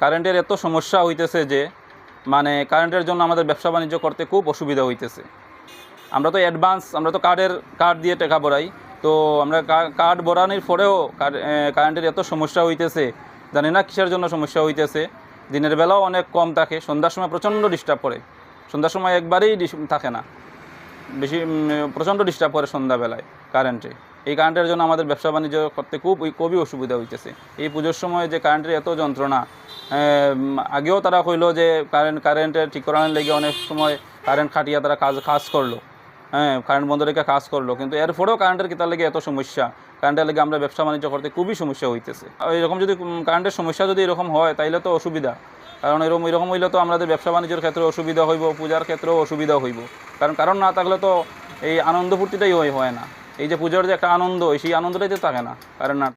কারেন্টের এত সমস্যা হইতেছে যে মানে কারেন্টের জন্য আমাদের ব্যবসা বাণিজ্য করতে খুব অসুবিধা হইতেছে। আমরা তো অ্যাডভান্স আমরা তো কার্ডের কার্ড দিয়ে টাকা ভরাই। তো আমরা কার্ড ভরানোর পরেও কারেন্টের এত সমস্যা হইতেছে। জানি না কিসের জন্য সমস্যা হইতেছে। দিনের বেলাও অনেক কম থাকে, সন্ধ্যার সময় প্রচণ্ড ডিস্টার্ব করে। সন্ধ্যার সময় একবারেই থাকে না। বেশি প্রচণ্ড ডিস্টার্ব করে সন্ধ্যাবেলায় কারেন্টে। এই কারেন্টের জন্য আমাদের ব্যবসা বাণিজ্য করতে খুব খুবই অসুবিধা হইতেছে। এই পুজোর সময় যে কারেন্টের এত যন্ত্রণা আগেও তারা কইলো যে কারেন্ট কারেন্টের ঠিক করানোর লেগে অনেক সময় কারেন্ট খাটিয়ে তারা কাজ কাজ করল। হ্যাঁ কারেন্ট বন্ধ রেখে কাজ করল। কিন্তু এরপরেও কারেন্টের কিতার লেগে এত সমস্যা। কারেন্টের লেগে আমরা ব্যবসা বাণিজ্য করতে খুবই সমস্যা হইতেছে। এরকম যদি কারেন্টের সমস্যা যদি এরকম হয়, তাইলে তো অসুবিধা। কারণ এরকম এরকম হইলে তো আমাদের ব্যবসা বাণিজ্যের ক্ষেত্রে অসুবিধা হইব, পূজার ক্ষেত্রেও অসুবিধা হইব। কারণ কারণ না থাকলে তো এই আনন্দ ফুর্তিটাই হয় না। এই যে পূজার যে একটা আনন্দ, সেই আনন্দটাই তো থাকে না। কারণ না